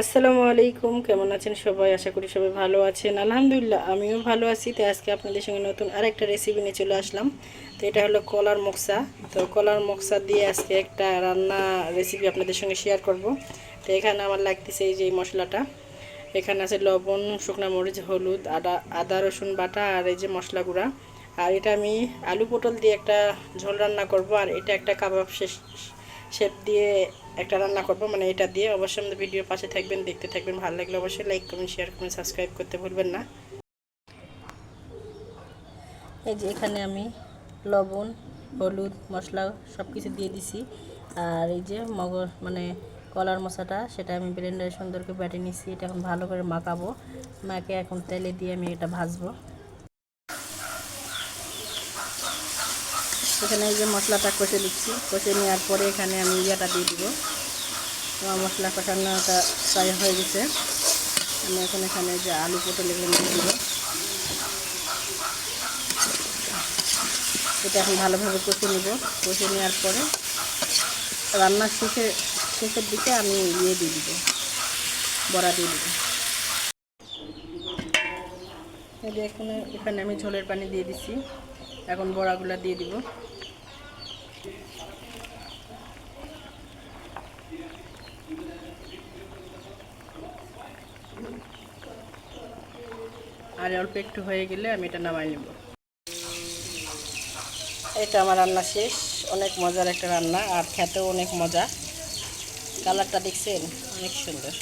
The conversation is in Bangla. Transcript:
আসসালামু আলাইকুম, কেমন আছেন সবাই? আশা করি সবাই ভালো আছেন। আলহামদুলিল্লাহ, আমিও ভালো আছি। তো আজকে আপনাদের সঙ্গে নতুন আরেকটা রেসিপি নিয়ে চলে আসলাম। তো এটা হলো কলার মকসা। তো কলার মকসা দিয়ে আজকে একটা রান্না রেসিপি আপনাদের সঙ্গে শেয়ার করব। তো এখানে আমার লাগতেছে এই যে মশলাটা। এখানে আছে লবণ, শুকনা মরিচ, হলুদ, আদা আদা, রসুন বাটা আর এই যে মশলা গুঁড়া। আর এটা আমি আলু পটল দিয়ে একটা ঝোল রান্না করব। আর এটা একটা কাবাব শেষ শেপ দিয়ে একটা রান্না করব মানে এটা দিয়ে অবশ্যই আমাদের ভিডিও পাশে থাকবেন, দেখতে থাকবেন, ভালো লাগলে অবশ্যই লাইক কমেন্ট শেয়ার করবেন সাবস্ক্রাইব করতে ভুলবেন না। এই যে এখানে আমি লবণ, হলুদ, মশলা সব কিছু দিয়ে দিছি। আর এই যে মগর মানে কলার মশাটা সেটা আমি ব্লেন্ডারে সুন্দর করে বেটে নিছি। এটা এখন ভালো করে মাখাবো। মাকে এখন তেলে দিয়ে আমি এটা ভাজবো। এখানে এই যে মশলাটা কষে দিচ্ছি। কষে নেওয়ার পরে এখানে আমি ইয়াটা দিয়ে দিব। আমার মশলা কষানোটা প্রায় হয়ে গেছে। আমি এখন এখানে যে আলু পটল এগুলো দিয়ে দিব। এটা এখন ভালোভাবে কষে নিব। কষে নেওয়ার পরে রান্নার শেষে, শেষের দিকে আমি ইয়ে দিয়ে দিব। বড়া দিয়ে দিব। এখানে এখানে আমি ঝোলের পানি দিয়ে দিছি এখন বড়াগুলো দিয়ে দিব। আর অল্প একটু হয়ে গেলে আমি এটা নামাই নেব। এটা আমার রান্না শেষ, অনেক মজার একটা রান্না, আর খেতেও অনেক মজা। কালারটা দেখছেন? অনেক সুন্দর।